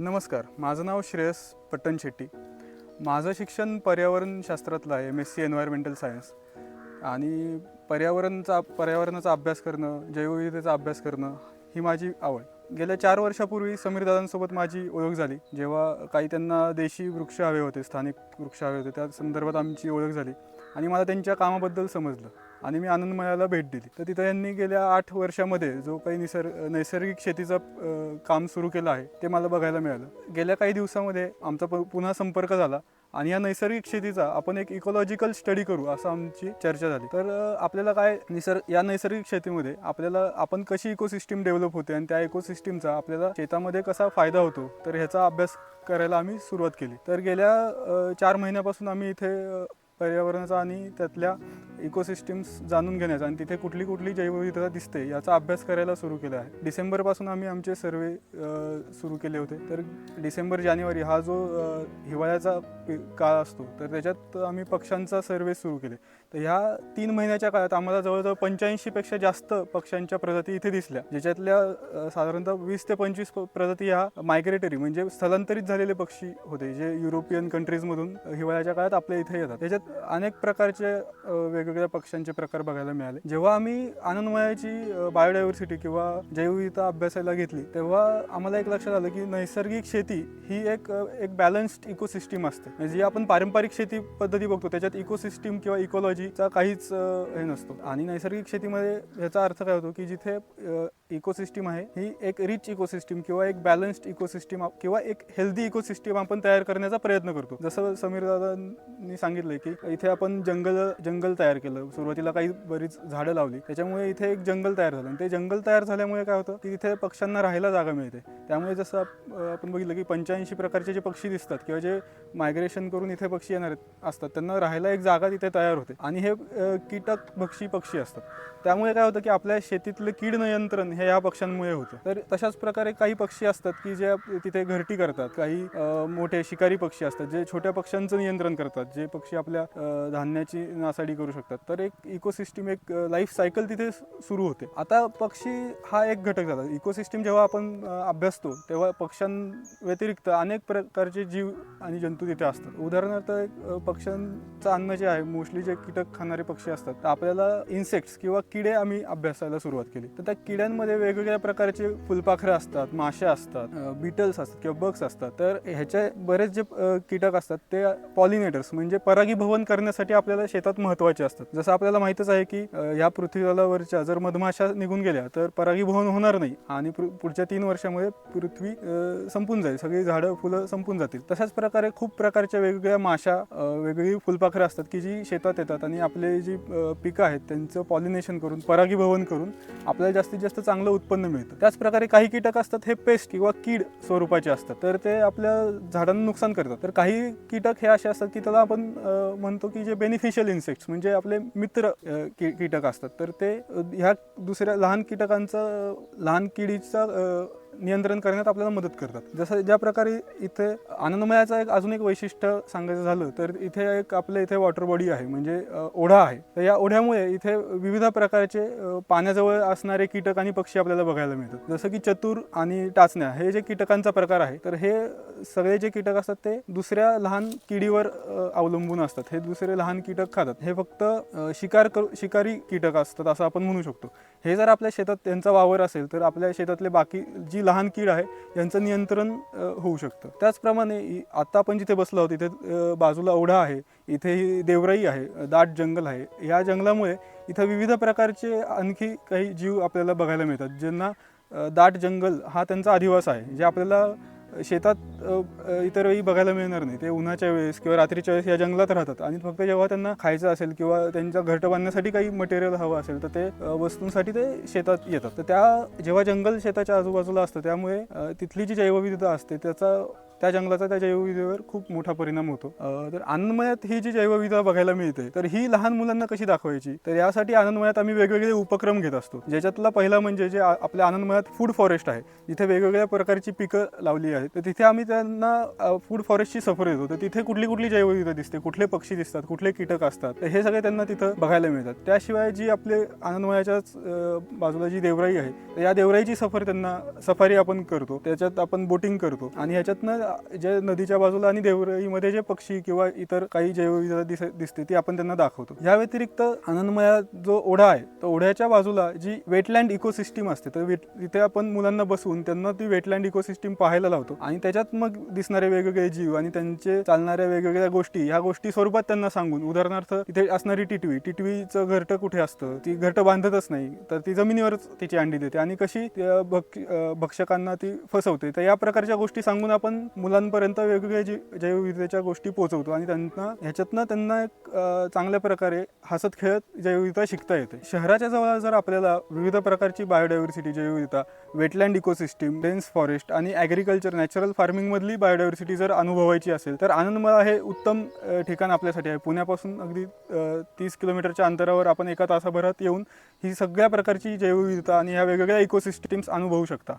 नमस्कार माझं नाव श्रेयस पट्टण शेट्टी. माझं शिक्षण पर्यावरणशास्त्रातलं आहे M S C environmental science आणि पर्यावरणचा पर्यावरणाचा अभ्यास करणं जैवविविधतेचा अभ्यास करणं ही माझी आवड. गेल्या चार वर्षापूर्वी समीर दादांसोबत माझी ओळख झाली. जेव्हा काही त्यांना देशी वृक्ष हवे होते स्थानिक वृक्ष हवे होते त्या संदर्भात आमची ओळख झाली. आणि मला त्यांच्या कामाबद्दल समजलं. आणि मी आनंदमयाला भेट दिली. तर तिथं यांनी गेल्या आठ वर्षामध्ये जो काही निसर्ग नैसर्गिक शेतीचं काम सुरू केलं आहे ते मला बघायला मिळालं. गेल्या काही दिवसामध्ये आमचा प- पुन्हा संपर्क झाला आणि या नैसर्गिक शेतीचा आपण एक इकोलॉजिकल स्टडी करू असं आमची चर्चा झाली. तर आपल्याला काय निसर्ग या नैसर्गिक शेतीमध्ये आपल्याला आपण कशी इकोसिस्टीम डेव्हलप होते आणि त्या इकोसिस्टीमचा आपल्याला शेतामध्ये कसा फायदा होतो तर ह्याचा अभ्यास करायला आम्ही सुरुवात केली. तर गेल्या चार महिन्यापासून आम्ही इथे पर्यावरणाचा आणि त्यातल्या इकोसिस्टीम्स जाणून घेण्याचा आणि तिथे कुठली कुठली जैवविविधता दिसते याचा अभ्यास करायला सुरू केला आहे. डिसेंबरपासून आम्ही आमचे सर्वे सुरू केले होते. तर डिसेंबर जानेवारी हा जो हिवाळ्याचा काळ असतो तर त्याच्यात आम्ही पक्ष्यांचा सर्वे सुरू केले. तर ह्या तीन महिन्याच्या काळात आम्हाला जवळजवळ पंच्याऐंशीपेक्षा जास्त पक्ष्यांच्या प्रजाती इथे दिसल्या ज्याच्यातल्या साधारणतः वीस ते पंचवीस प्रजाती ह्या मायग्रेटरी म्हणजे स्थलांतरित झालेले पक्षी होते जे युरोपियन कंट्रीजमधून हिवाळ्याच्या काळात आपल्या इथे येतात. त्याच्यात अनेक प्रकारचे वेगळे वेगवेगळ्या पक्ष्यांचे प्रकार बघायला मिळाले. जेव्हा आम्ही आनंदमयाची बायोडायव्हर्सिटी किंवा जैवविविधता अभ्यासायला घेतली तेव्हा आम्हाला एक लक्षात आलं की नैसर्गिक शेती ही एक एक बॅलन्स्ड इकोसिस्टीम असते. म्हणजे जी आपण पारंपरिक शेती पद्धती बघतो त्याच्यात इकोसिस्टीम किंवा इकोलॉजीचा काहीच हे नसतो. आणि नैसर्गिक शेतीमध्ये याचा अर्थ काय होतो की जिथे इकोसिस्टीम आहे ही एक रिच इकोसिस्टीम किंवा एक बॅलन्स्ड इकोसिस्टीम किंवा एक हेल्दी इकोसिस्टीम आपण तयार करण्याचा प्रयत्न करतो. जसं समीर दादांनी सांगितलं की इथे आपण जंगल जंगल तयार केलं. सुरुवातीला काही बरीच झाडं लावली. त्याच्यामुळे इथे एक जंगल तयार झालं. आणि ते जंगल तयार झाल्यामुळे काय होतं की तिथे पक्ष्यांना राहायला जागा मिळते. त्यामुळे जसं आपण बघितलं की पंच्याऐंशी प्रकारचे जे पक्षी दिसतात किंवा जे मायग्रेशन करून इथे पक्षी येणार असतात त्यांना राहायला एक जागा तिथे तयार होते. आणि हे कीटक भक्षी पक्षी असतात. त्यामुळे काय होतं की आपल्या शेतीतलं कीड नियंत्रण हे या पक्ष्यांमुळे होतं. तर तशाच प्रकारे काही पक्षी असतात की जे तिथे घरटी करतात. काही मोठे शिकारी पक्षी असतात जे छोट्या पक्ष्यांचं नियंत्रण करतात. जे पक्षी आपल्या धान्याची नासाडी करू शकतात. तर एक इकोसिस्टीम एक लाईफ सायकल तिथे सुरू होते. आता पक्षी हा एक घटक झाला. इकोसिस्टीम जेव्हा आपण अभ्यासतो तेव्हा पक्ष्यांव्यतिरिक्त अनेक प्रकारचे जीव आणि जंतू तिथे असतात. उदाहरणार्थ एक पक्ष्यांचं अन्न जे आहे मोस्टली जे कीटक खाणारे पक्षी असतात तर आपल्याला इन्सेक्ट्स किंवा किडे आम्ही अभ्यासायला सुरुवात केली. तर त्या किड्यांमध्ये वेगवेगळ्या प्रकारचे फुलपाखरं असतात माश्या असतात बीटल्स असतात किंवा बग्स असतात. तर ह्याचे बरेच जे कीटक असतात ते पॉलिनेटर्स म्हणजे परागीभवन करण्यासाठी आपल्याला शेतात महत्त्वाचे असतात. जसं आपल्याला माहितच आहे की या ह्या पृथ्वीतलावरच्या जर मधमाशा निघून गेल्या तर परागीभवन होणार नाही आणि पृ- पुढच्या तीन वर्षामध्ये पृथ्वी संपून जाईल. सगळी झाडं फुलं संपून जातील. तशाच प्रकारे खूप प्रकारच्या वेगवेगळ्या माशा वेगळी फुलपाखरं असतात की जी शेतात येतात आणि आपले जी पिकं आहेत त्यांचं पॉलिनेशन करून परागीभवन करून आपल्याला जास्तीत जास्त चांगलं उत्पन्न मिळतं. त्याच प्रकारे काही कीटक असतात हे पेस्ट किंवा कीड स्वरूपाचे असतात. तर ते आपल्या झाडांना नुकसान करतात. तर काही कीटक हे असे असतात की त्याला आपण म्हणतो की जे बेनिफिशियल इन्सेक्ट्स म्हणजे आपले मित्र की- कीटक असतात. तर ते ह्या दुसऱ्या लहान कीटकांचा लहान किडीचा नियंत्रण करण्यात आपल्याला मदत करतात. जसं ज्या प्रकारे इथे आनंदमयाचं एक अजून एक वैशिष्ट्य सांगायचं झालं तर इथे एक आपल्या इथे वॉटर बॉडी आहे म्हणजे ओढा आहे. तर या ओढ्यामुळे इथे विविध प्रकारचे पाण्याजवळ असणारे कीटक आणि पक्षी आपल्याला बघायला मिळतात. जसं की चतुर आणि टाचण्या हे जे कीटकांचा प्रकार आहे तर हे सगळे जे कीटक असतात ते दुसऱ्या लहान किडीवर अवलंबून असतात. हे दुसरे लहान कीटक खातात. हे फक्त शिकार करू शिकारी कीटक असतात असं आपण म्हणू शकतो. हे जर आपल्या शेतात त्यांचा वावर असेल तर आपल्या शेतातले बाकी जी लहान कीड आहे यांचं नियंत्रण होऊ शकतं. त्याचप्रमाणे आत्ता आपण जिथे बसलो आहोत इथे बाजूला ओढा आहे इथे ही देवराई आहे दाट जंगल आहे. या जंगलामुळे इथं विविध प्रकारचे आणखी काही जीव आपल्याला बघायला मिळतात ज्यांना दाट जंगल हा त्यांचा अधिवास आहे जे आपल्याला शेतात इतर वेळी बघायला मिळणार नाही. ते उन्हाच्या वेळेस किंवा रात्रीच्या वेळेस या जंगलात राहतात. आणि फक्त जेव्हा त्यांना खायचं असेल किंवा त्यांच्या घरटं बांधण्यासाठी काही मटेरियल हवं असेल तर ते वस्तूंसाठी ते शेतात येतात. तर त्या जेव्हा जंगल शेताच्या आजूबाजूला असतं त्यामुळे तिथली जी जैवविविधता असते त्याचा त्या जंगलाचा त्या जैवविधेवर खूप मोठा परिणाम होतो. तर आनंदमयात ही जी जैवविधा बघायला मिळते तर ही लहान मुलांना कशी दाखवायची? तर यासाठी आनंदमयात आम्ही वेगवेगळे उपक्रम घेत असतो. ज्याच्यातला पहिला म्हणजे जे आपल्या आनंदमयात फूड फॉरेस्ट आहे. जिथे वेगवेगळ्या प्रकारची पिकं लावली आहेत. तर तिथे आम्ही त्यांना फूड फॉरेस्टची सफर देतो. तर तिथे कुठली कुठली जैवविविधता दिसते कुठले पक्षी दिसतात कुठले कीटक असतात. तर हे सगळे त्यांना तिथं बघायला मिळतात. त्याशिवाय जी आपले आनंदमयाच्याच बाजूला जी देवराई आहे तर या देवराईची सफर त्यांना सफारी आपण करतो. त्याच्यात आपण बोटिंग करतो. आणि ह्याच्यातनं जे नदीच्या बाजूला आणि देवराईमध्ये जे पक्षी किंवा इतर काही जैवविविधता दिस दिसते ती आपण त्यांना दाखवतो. या व्यतिरिक्त आनंदमया जो ओढा आहे तर ओढ्याच्या बाजूला जी वेटलँड इकोसिस्टीम असते तर वेट तिथे आपण मुलांना बसवून त्यांना ती वेटलँड इकोसिस्टीम पाहायला लावतो. आणि त्याच्यात मग दिसणारे वेगवेगळे जीव आणि त्यांचे चालणाऱ्या वेगवेगळ्या गोष्टी ह्या गोष्टी स्वरूपात त्यांना सांगून उदाहरणार्थ तिथे असणारी टिटवी टिटवीचं घरटं कुठे असतं? ती घरटं बांधतच नाही तर ती जमिनीवरच तिची अंडी देते. आणि कशी त्या भक्षकांना ती फसवते तर या प्रकारच्या गोष्टी सांगून आपण मुलांपर्यंत वेगवेगळ्या जी जैवविविधतेच्या गोष्टी पोहोचवतो आणि त्यांना ह्याच्यातनं त्यांना एक चांगल्या प्रकारे हसत खेळत जैवविविधता शिकता येते. शहराच्या जवळ जर आपल्याला विविध प्रकारची बायोडायव्हर्सिटी जैवविविधता वेटलँड इकोसिस्टीम डेन्स फॉरेस्ट आणि ॲग्रिकल्चर नॅचरल फार्मिंगमधली बायोडायव्हर्सिटी जर अनुभवायची असेल तर आनंदमळा हे उत्तम ठिकाण आपल्यासाठी आहे. पुण्यापासून अगदी तीस किलोमीटरच्या अंतरावर आपण एका तासाभरात येऊन ही सगळ्या प्रकारची जैवविविधता आणि ह्या वेगवेगळ्या इकोसिस्टीम्स अनुभवू शकता.